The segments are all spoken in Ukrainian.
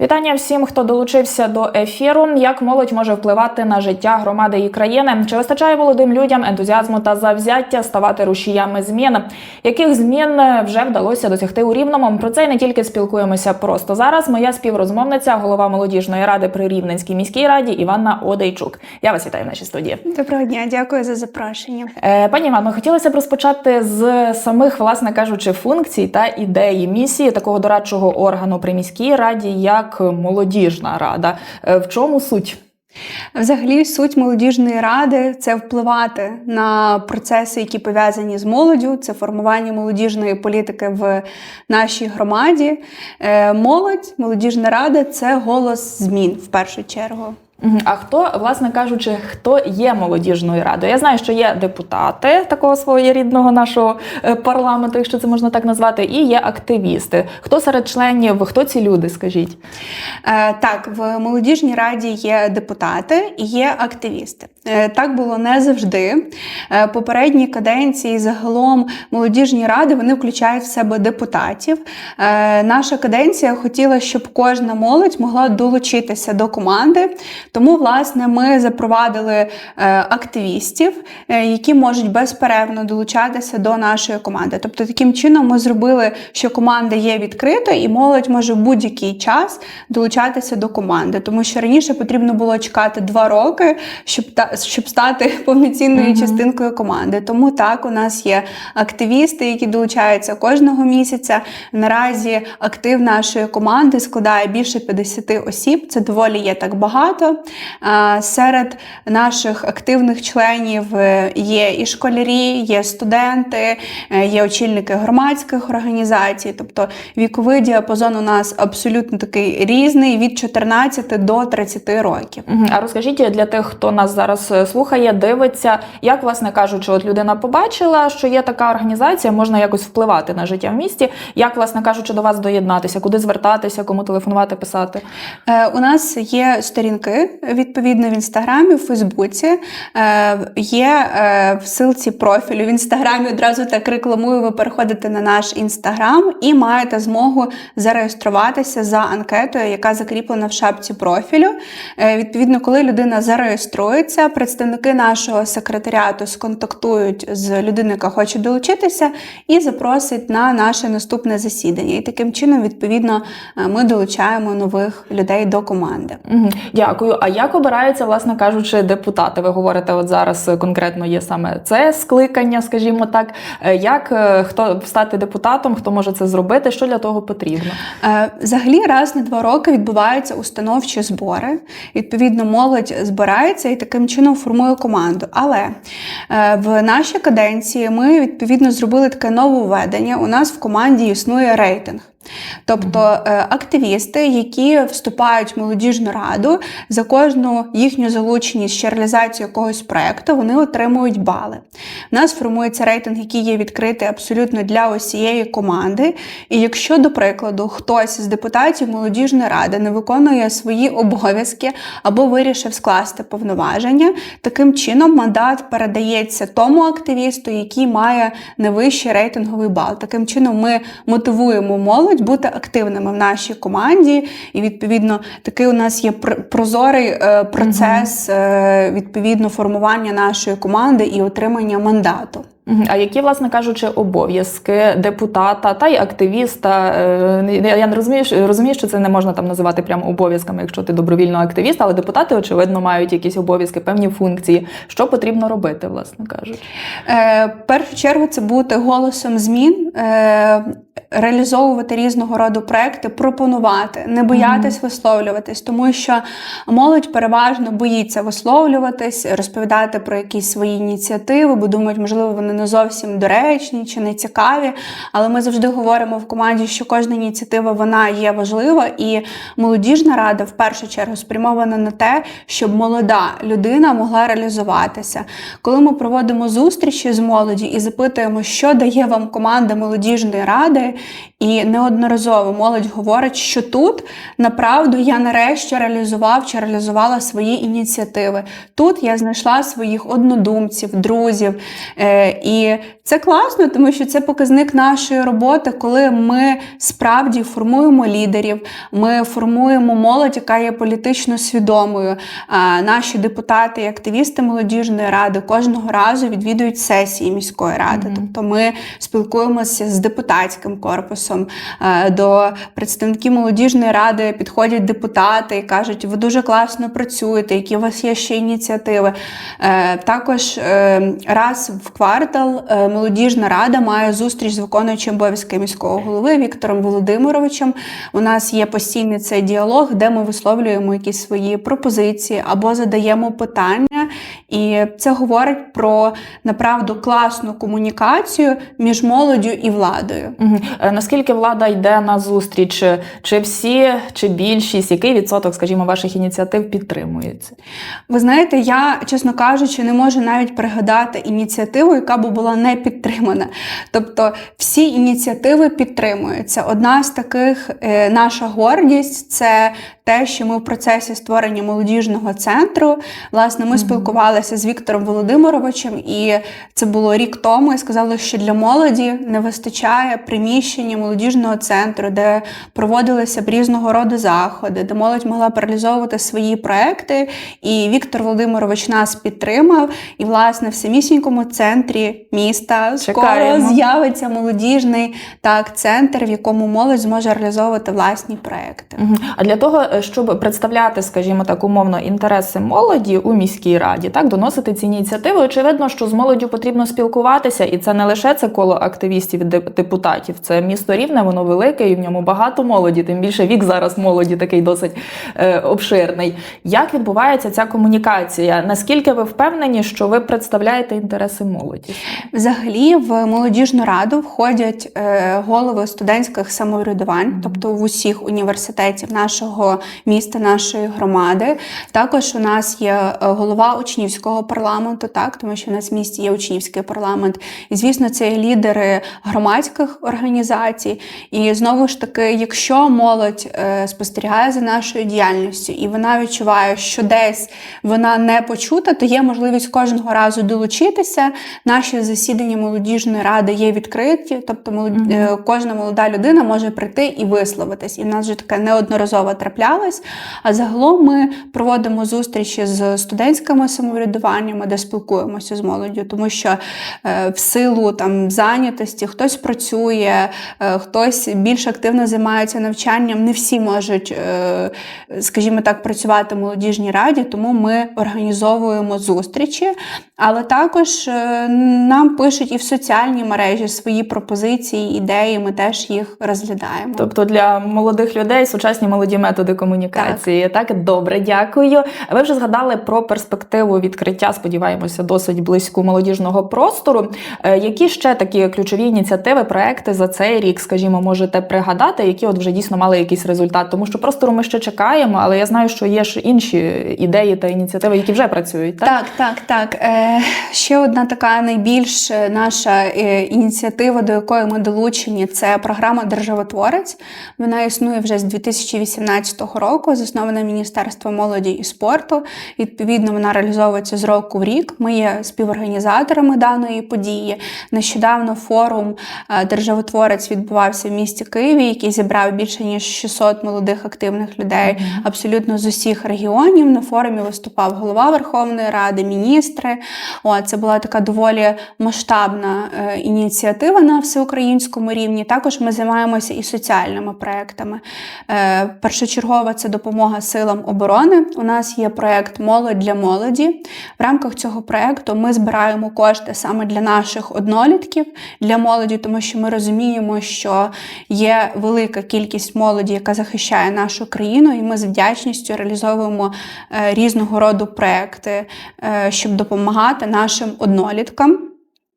Вітання всім, хто долучився до ефіру. Як молодь може впливати на життя громади і країни? Чи вистачає молодим людям ентузіазму та завзяття ставати рушіями змін? Яких змін вже вдалося досягти у рівному? Про це й не тільки спілкуємося просто зараз. Моя співрозмовниця, голова молодіжної ради при Рівненській міській раді Іванна Одейчук. Я вас вітаю в нашій студії. Доброго дня, дякую за запрошення. Е, Пані Івано, хотілося б розпочати з самих, власне кажучи, функцій та ідеї місії такого дорадчого органу при міській раді, як молодіжна рада. Е, В чому суть? Взагалі, суть молодіжної ради це впливати на процеси, які пов'язані з молоддю, це формування молодіжної політики в нашій громаді. Е, Молодь, молодіжна рада це голос змін в першу чергу. А хто, власне кажучи, хто є молодіжною радою? Я знаю, що є депутати такого своєрідного нашого е, парламенту, якщо це можна так назвати, і є активісти. Хто серед членів, хто ці люди? Скажіть? Е, Так, в молодіжній раді є депутати і є активісти. Е, Так було не завжди. Е, Попередні каденції загалом молодіжні ради вони включають в себе депутатів. Е, Наша каденція хотіла, щоб кожна молодь могла долучитися до команди. Тому, власне, ми запровадили активістів, які можуть безперервно долучатися до нашої команди. Тобто, таким чином ми зробили, що команда є відкрита, і молодь може в будь-який час долучатися до команди. Тому що раніше потрібно було чекати два роки, щоб та щоб стати повноцінною Мгм. частинкою команди. Тому так у нас є активісти, які долучаються кожного місяця. Naразі актив нашої команди складає більше 50 осіб. Це доволі є так багато. Серед наших активних членів е, є і школярі, є студенти, е, є очільники громадських організацій. Тобто віковий діапазон у нас абсолютно такий різний від 14 до 30 років. А розкажіть для тих, хто нас зараз е, слухає, дивиться, як, власне кажучи, от людина побачила, що є така організація, можна якось впливати на життя в місті. Як, власне кажучи, до вас доєднатися, куди звертатися, кому телефонувати, писати? Е, У нас є сторінки відповідно в інстаграмі, в Фейсбуці. Е, Є е, в силці профілю в інстаграмі. Одразу так рекламую. Ви переходите на наш інстаграм і маєте змогу зареєструватися за анкетою, яка закріплена в шапці профілю. Е, Відповідно, коли людина зареєструється, представники нашого секретаріату сконтактують з людиною, яка хоче долучитися, і запросить на наше наступне засідання. І таким чином, відповідно, е, ми долучаємо нових людей до команди. Дякую. А як обираються, власне кажучи, депутати? Ви говорите, от зараз конкретно є саме це скликання, скажімо так. Е, Як е, хто стати депутатом, хто може це зробити? Що для того потрібно? Взагалі, раз на два роки відбуваються установчі збори. Відповідно, молодь збирається і таким чином формує команду. Але е, в нашій каденції ми відповідно зробили таке нововведення. У нас в команді існує рейтинг. Тобто е, активісти, які вступають в молодіжну раду, за кожну їхню залученість чи реалізацію якогось проекту, вони отримують бали. У нас формується рейтинг, який є відкритий абсолютно для усієї команди. І якщо, до прикладу, хтось з депутатів молодіжної ради не виконує свої обов'язки або вирішив скласти повноваження, таким чином мандат передається тому активісту, який має найвищий рейтинговий бал. Таким чином, ми мотивуємо молодь бути активними в нашій команді, і відповідно такий у нас є пр- прозорий е, процес е, відповідно формування нашої команди і отримання мандату. А які, власне кажучи, обов'язки депутата та й активіста? Е, Я не розумію, розумію, що це не можна там називати прямо обов'язками, якщо ти добровільно активіст, але депутати, очевидно, мають якісь обов'язки, певні функції. Що потрібно робити, власне кажучи? Е, в першу чергу це бути голосом змін, е, реалізовувати різного роду проекти, пропонувати, не боятись висловлюватись, тому що молодь переважно боїться висловлюватись, розповідати про якісь свої ініціативи, бо думають, можливо, вони не зовсім доречні чи не цікаві. Але ми завжди говоримо в команді, що кожна ініціатива вона є важлива, і молодіжна рада в першу чергу спрямована на те, щоб молода людина могла реалізуватися. Коли ми проводимо зустрічі з молоді і запитуємо, що дає вам команда молодіжної ради, і неодноразово молодь говорить, що тут направду я нарешті реалізував чи реалізувала свої ініціативи. Тут я знайшла своїх однодумців, друзів. Е, і це класно, тому що це показник нашої роботи, коли ми справді формуємо лідерів, ми формуємо молодь, яка є політично свідомою. Наші депутати і активісти молодіжної ради кожного разу відвідують сесії міської ради. Мгм. Тобто ми спілкуємося з депутатським корпусом. Е, До представників молодіжної ради підходять депутати і кажуть, ви дуже класно працюєте, які у вас є ще ініціативи. Е, Також е, раз в квартал молодіжна рада має зустріч з виконуючим обов'язки міського голови Віктором Володимировичем. У нас є постійний цей діалог, де ми висловлюємо якісь свої пропозиції або задаємо питання. І це говорить про направду класну комунікацію між молоддю і владою. Мгм. Е, Наскільки влада йде на зустріч? Чи всі, чи більшість, який відсоток, скажімо, ваших ініціатив підтримується? Ви знаєте, я, чесно кажучи, не можу навіть пригадати ініціативу, яка би була не підтримана. Тобто всі ініціативи підтримуються. Одна з таких е, наша гордість це те, що ми в процесі створення молодіжного центру. Власне, ми спілкувалися з Віктором Володимировичем, і це було рік тому. І сказали, що для молоді не вистачає приміщення молодіжного центру, де проводилися б різного роду заходи, де молодь могла б реалізовувати свої проекти. І Віктор Володимирович нас підтримав. І, власне, в самісінькому центрі міста скоро з'явиться молодіжний так, центр, в якому молодь зможе реалізовувати власні проекти. А для того, е, щоб представляти, скажімо так, умовно інтереси молоді у міській раді, так доносити ці ініціативи, очевидно, що з молоддю потрібно спілкуватися, і це не лише це коло активістів і депутатів. Це місто рівне, воно велике, і в ньому багато молоді. Тим більше вік зараз молоді такий досить е, обширний. Як відбувається ця комунікація? Наскільки ви впевнені, що ви представляєте інтереси молоді? Взагалі в молодіжну раду входять е, голови студентських самоврядувань, тобто в усіх університетів нашого міста, нашої громади. Також у нас є е, голова учнівського парламенту, так тому що у нас в місті є учнівський парламент. І звісно, це є лідери громадських організацій. І знову ж таки, якщо молодь е, спостерігає за нашою діяльністю і вона відчуває, що десь вона не почута, то є можливість кожного разу долучитися. Наші засідання молодіжної ради є відкриті, тобто молод- е, кожна молода людина може прийти і висловитись. І в нас вже таке неодноразово траплялось. А загалом ми проводимо зустрічі з студентськими самоврядуваннями, де спілкуємося з молоддю, тому що е, в силу там зайнятості хтось працює, хтось більш активно займається навчанням. Не всі можуть, е, скажімо так, працювати в молодіжній раді, тому ми організовуємо зустрічі. Але також е, нам пишуть і в соціальні мережі свої пропозиції, ідеї. Ми теж їх розглядаємо. Тобто для молодих людей сучасні молоді методи комунікації. Так, добре, дякую. Ви вже згадали про перспективу відкриття, сподіваємося, досить близьку молодіжного простору. Е, Які ще такі ключові ініціативи, проекти за цей рік, скажімо, можете пригадати, які от вже дійсно мали якийсь результат? Тому що простору ми ще чекаємо, але я знаю, що є ж інші ідеї та ініціативи, які вже працюють. Так, Так, так, так. Е, ще одна така найбільш наша е, ініціатива, до якої ми долучені, це програма Державотворець. Вона існує вже з 2018 року, заснована Міністерством молоді і спорту. Відповідно, вона реалізовується з року в рік. Ми є співорганізаторами даної події. Нещодавно форум е, Державотворець відбувався в місті Києві, який зібрав більше ніж 600 молодих активних людей абсолютно з усіх регіонів. На форумі виступав голова Верховної Ради, міністри. О, це була така доволі масштабна е, ініціатива на всеукраїнському рівні. Також ми займаємося і соціальними проектами. Е, першочергова це допомога силам оборони. У нас є проект Молодь для молоді. В рамках цього проекту ми збираємо кошти саме для наших однолітків, для молоді, тому що ми розуміємо, що є велика кількість молоді, яка захищає нашу країну, і ми з вдячністю реалізовуємо е, різного роду проекти, е, щоб допомагати нашим одноліткам.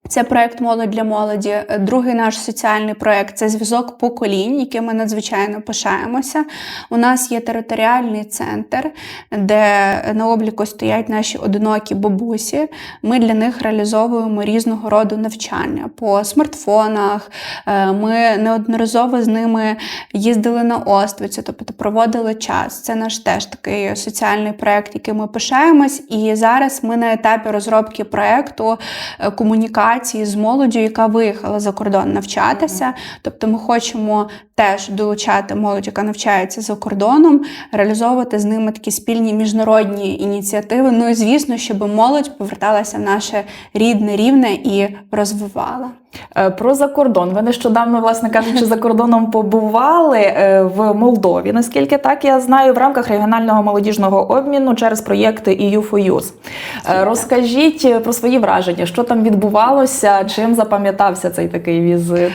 Це проект Молодь для молоді. Другий наш соціальний проект це зв'язок поколінь, яким ми надзвичайно пишаємося. У нас є територіальний центр, де на обліку стоять наші одинокі бабусі. Ми для них реалізовуємо різного роду навчання по смартфонах. Е, Ми неодноразово з ними їздили на Оствицю, тобто проводили час. Це наш теж такий соціальний проект, яким ми пишаємось. І зараз ми на етапі розробки проекту е, комунікації з молоддю, яка виїхала за кордон навчатися. Тобто, ми хочемо теж долучати молодь, яка навчається за кордоном, реалізовувати з ними такі спільні міжнародні ініціативи. Ну і звісно, щоб молодь поверталася в наше рідне рівне і розвивала. Е, Про закордон. Ви нещодавно, власне кажучи, за кордоном побували е, в Молдові. Наскільки так я знаю, в рамках регіонального молодіжного обміну через проєкти EU for Youth. Розкажіть е, про свої враження, що там відбувалося, чим запам'ятався цей такий візит?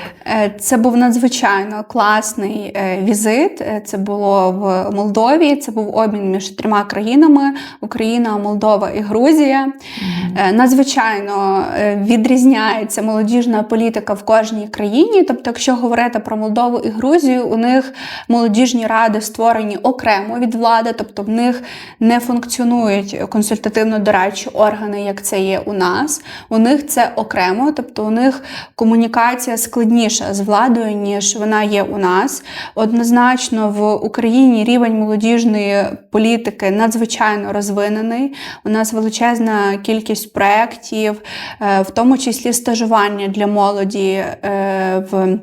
Це був надзвичайно класний візит. Це було в Молдові. Це був обмін між трьома країнами: Україна, Молдова і Грузія. Надзвичайно відрізняється молодіжна політика в кожній країні. Тобто, якщо говорити про Молдову і Грузію, у них молодіжні ради створені окремо від влади, тобто в них не функціонують консультативно-дорадчі органи, як це є у нас. У них це окремо, тобто у них комунікація складніша з владою, ніж вона є у нас. Однозначно, в Україні рівень молодіжної політики надзвичайно розвинений. У нас величезна кількість проєктів, е, в тому числі стажування для молоді е, в.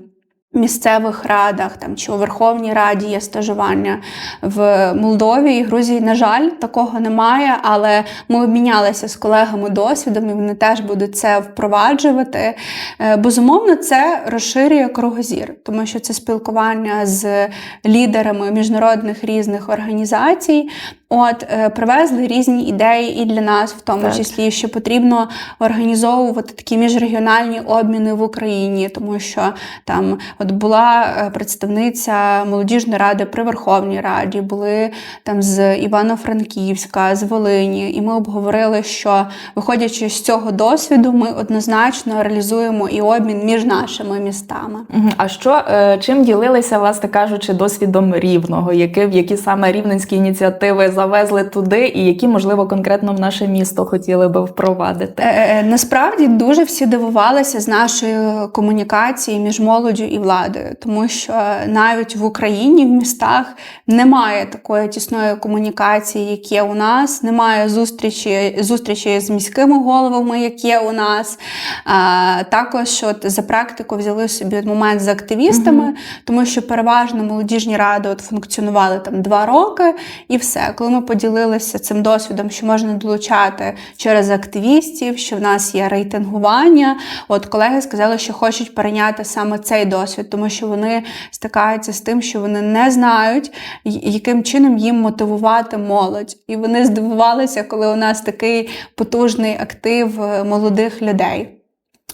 Місцевих радах там чи у Верховній Раді є стажування в Молдові і Грузії. На жаль, такого немає, але ми обмінялися з колегами досвідом, і вони теж будуть це впроваджувати. Е, Безумовно, це розширює кругозір, тому що це спілкування з лідерами міжнародних різних організацій. От е, привезли різні ідеї і для нас, в тому Так. числі, що потрібно організовувати такі міжрегіональні обміни в Україні, тому що там от була е, представниця молодіжної ради при Верховній Раді, були там з Івано-Франківська, з Волині, і ми обговорили, що виходячи з цього досвіду, ми однозначно реалізуємо і обмін між нашими містами. А що е, чим ділилися, власне кажучи, досвідом рівного? Які, які саме рівненські ініціативи завезли туди, і які, можливо, конкретно в наше місто хотіли би впровадити? Е, Насправді дуже всі дивувалися з нашої комунікації між молоддю і владою, тому що навіть в Україні в містах немає такої тісної комунікації, як є у нас, немає зустрічі, зустрічі з міськими головами, як є у нас. А, також от за практику взяли собі от момент з активістами, тому що переважно молодіжні ради от функціонували там два роки, і все. Коли ми поділилися цим досвідом, що можна долучати через активістів, що в нас є рейтингування. От колеги сказали, що хочуть перейняти саме цей досвід, тому що вони стикаються з тим, що вони не знають, яким чином їм мотивувати молодь. І вони здивувалися, коли у нас такий потужний актив е, молодих людей.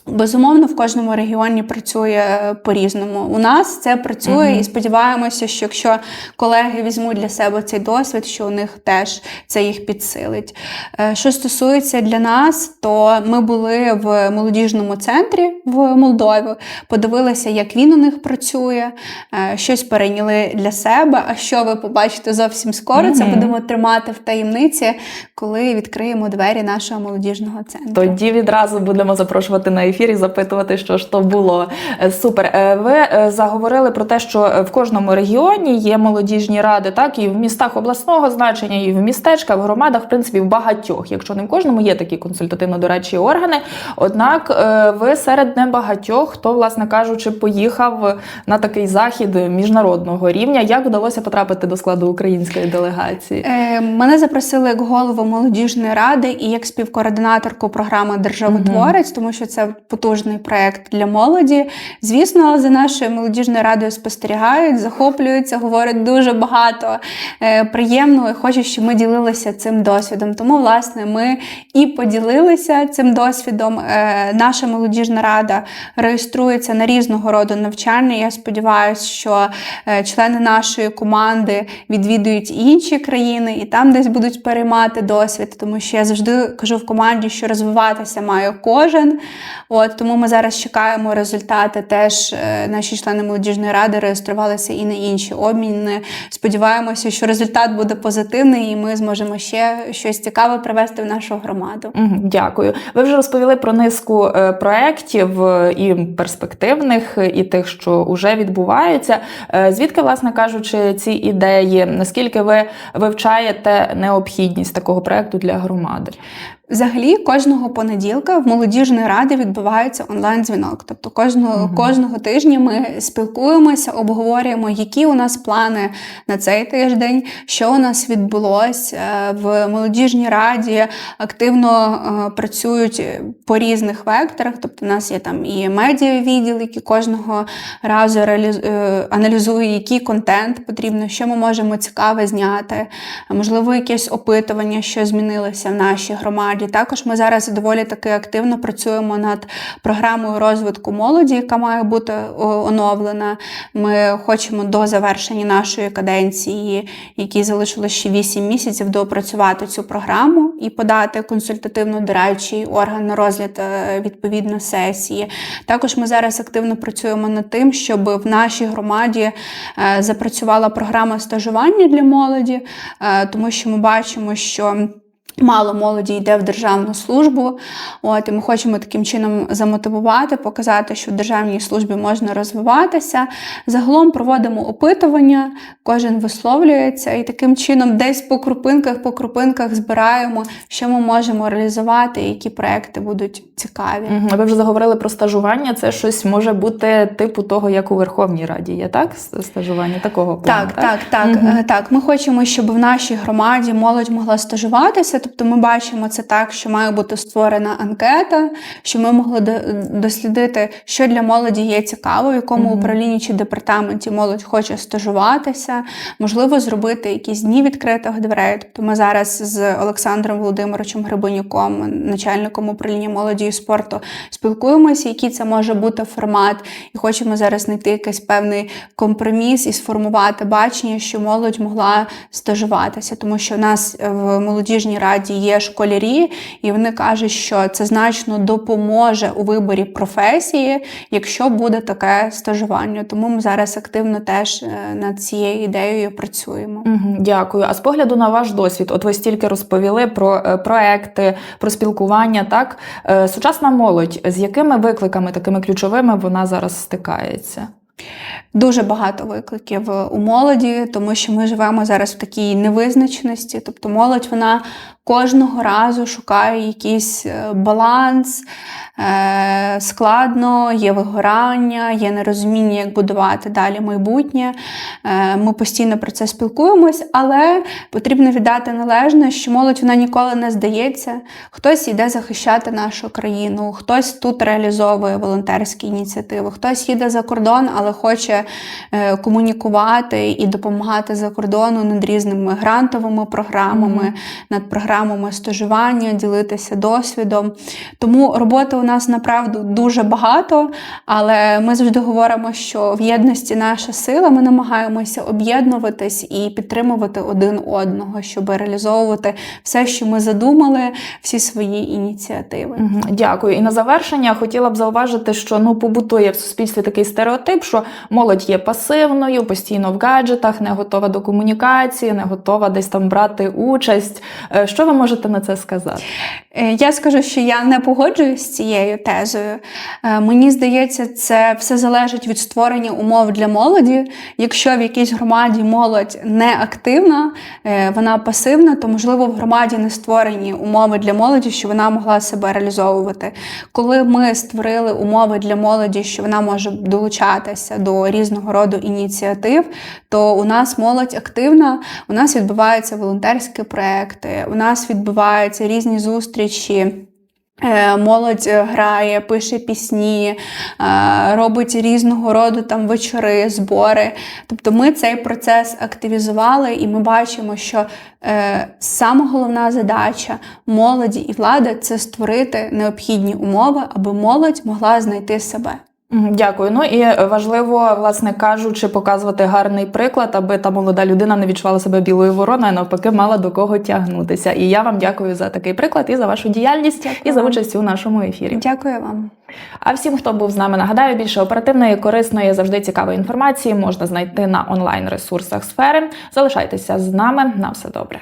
Безумовно, в кожному регіоні працює по-різному. У нас це працює, Мгм. і сподіваємося, що якщо колеги візьмуть для себе цей досвід, що у них теж це їх підсилить. Е, Що стосується для нас, то ми були в молодіжному центрі в Молдові, подивилися, як він у них працює, е, щось перейняли для себе. А що ви побачите зовсім скоро? Це будемо тримати в таємниці, коли відкриємо двері нашого молодіжного центру. Тоді відразу будемо запрошувати на ефір і запитувати, що ж то було. Е, Супер. Е, Ви е, заговорили про те, що в кожному регіоні є молодіжні ради, так і в містах обласного значення, і в містечках, в громадах, в принципі, в багатьох, якщо не в кожному, є такі консультативно-дорадчі органи. Однак ви серед небагатьох, хто, власне кажучи, поїхав на такий захід міжнародного рівня. Як вдалося потрапити до складу української делегації? Мене запросили як голову молодіжної ради і як співкоординаторку програми Державотворець, тому що це потужний проект для молоді. Звісно, за нашою молодіжною радою спостерігають, захоплюються, говорять дуже багато е, приємного і хочуть, щоб ми ділилися цим досвідом. Тому, власне, ми і поділилися цим досвідом. Е, Наша молодіжна рада реєструється на різного роду навчання. Я сподіваюся, що е, члени нашої команди відвідують інші країни і там десь будуть переймати досвід, тому що я завжди кажу в команді, що розвиватися має кожен. От тому ми зараз чекаємо результати. Теж е, наші члени молодіжної ради реєструвалися і на інші обміни. Сподіваємося, що результат буде позитивний, і ми зможемо ще щось цікаве привести в нашу громаду. Дякую. Ви вже розповіли про низку е, проєктів е, і перспективних, і тих, що вже відбуваються. Звідки, власне кажучи, ці ідеї? Наскільки ви вивчаєте необхідність такого проєкту для громади? Взагалі, кожного понеділка в молодіжної ради відбувається онлайн-дзвінок. Тобто кожного, Мгм. кожного тижня ми спілкуємося, обговорюємо, які у нас плани на цей тиждень, що у нас відбулося. Е, В молодіжній раді активно е, працюють по різних векторах. Тобто, у нас є там і медіавідділ, який кожного разу е, аналізує, який контент потрібно, що ми можемо цікаве зняти, можливо, якесь опитування, що змінилося в нашій громаді. Також ми зараз доволі таки активно працюємо над програмою розвитку молоді, яка має бути оновлена. Ми хочемо до завершення нашої каденції, якій залишилося ще 8 місяців, доопрацювати цю програму і подати консультативно-дорадчий орган на розгляд е, відповідно сесії. Також ми зараз активно працюємо над тим, щоб в нашій громаді е, запрацювала програма стажування для молоді, е, тому що ми бачимо, що Мало молоді йде в державну службу, от і ми хочемо таким чином замотивувати, показати, що в державній службі можна розвиватися. Загалом проводимо опитування, кожен висловлюється, і таким чином десь по крупинках, по крупинках збираємо, що ми можемо реалізувати, і які проекти будуть цікаві. Мгм. Ви вже заговорили про стажування. Це щось може бути типу того, як у Верховній Раді. Є так? Стажування такого плану? Так, так, так, Мгм. Е, так. Ми хочемо, щоб в нашій громаді молодь могла стажуватися. Тобто, ми бачимо це так, що має бути створена анкета, що ми могли до- дослідити, що для молоді є цікаво, в якому управлінні чи департаменті молодь хоче стажуватися. Можливо, зробити якісь дні відкритих дверей. Тобто, ми зараз з Олександром Володимировичем Грибанюком, начальником управління молоді і спорту, спілкуємося, який це може бути формат, і хочемо зараз знайти якийсь певний компроміс і сформувати бачення, що молодь могла стажуватися, тому що в нас в молодіжній раді є школярі, і вони кажуть, що це значно допоможе у виборі професії, якщо буде таке стажування. Тому ми зараз активно теж е, над цією ідеєю працюємо. Мгм, Дякую. А з погляду на ваш досвід, от ви стільки розповіли про е, проекти, про спілкування. Так, Е, сучасна молодь, з якими викликами такими ключовими вона зараз стикається? Дуже багато викликів у молоді, тому що ми живемо зараз в такій невизначеності. Тобто молодь вона кожного разу шукає якийсь е, баланс, е, складно, є вигорання, є нерозуміння, як будувати далі майбутнє. Е, Ми постійно про це спілкуємось, але потрібно віддати належне, що молодь вона ніколи не здається. Хтось йде захищати нашу країну, хтось тут реалізовує волонтерські ініціативи, хтось їде за кордон, але хоче е, комунікувати і допомагати за кордону над різними грантовими програмами, Мгм. над програмами стажування, ділитися досвідом. Тому роботи у нас направду дуже багато, але ми завжди говоримо, що в єдності наша сила. Ми намагаємося об'єднуватись і підтримувати один одного, щоб реалізовувати все, що ми задумали, всі свої ініціативи. Мгм, Дякую. І на завершення хотіла б зауважити, що ну побутує в суспільстві такий стереотип, що молодь є пасивною, постійно в гаджетах, не готова до комунікації, не готова десь там брати участь. Е, Що ви можете на це сказати? Е, Я скажу, що я не погоджуюсь з цією тезою. Е, Мені здається, це все залежить від створення умов для молоді. Якщо в якійсь громаді молодь не активна, вона пасивна, то можливо в громаді не створені умови для молоді, що вона могла себе реалізовувати. Коли ми створили умови для молоді, що вона може долучатися до різного роду ініціатив, то у нас молодь активна, у нас відбуваються волонтерські проекти, у нас відбуваються різні зустрічі. Е, Молодь е, грає, пише пісні, е, робить різного роду там вечори, збори. Тобто ми цей процес активізували, і ми бачимо, що е, сама головна задача молоді і влади це створити необхідні умови, аби молодь могла знайти себе. Дякую. Ну і важливо, власне кажучи, показувати гарний приклад, аби та молода людина не відчувала себе білою вороною, а навпаки, мала до кого тягнутися. І я вам дякую за такий приклад і за вашу діяльність Дякую і за участь у нашому ефірі. Дякую вам. А всім, хто був з нами, нагадаю, більше оперативної, корисної, завжди цікавої інформації можна знайти на онлайн ресурсах сфери. Залишайтеся з нами. На все добре.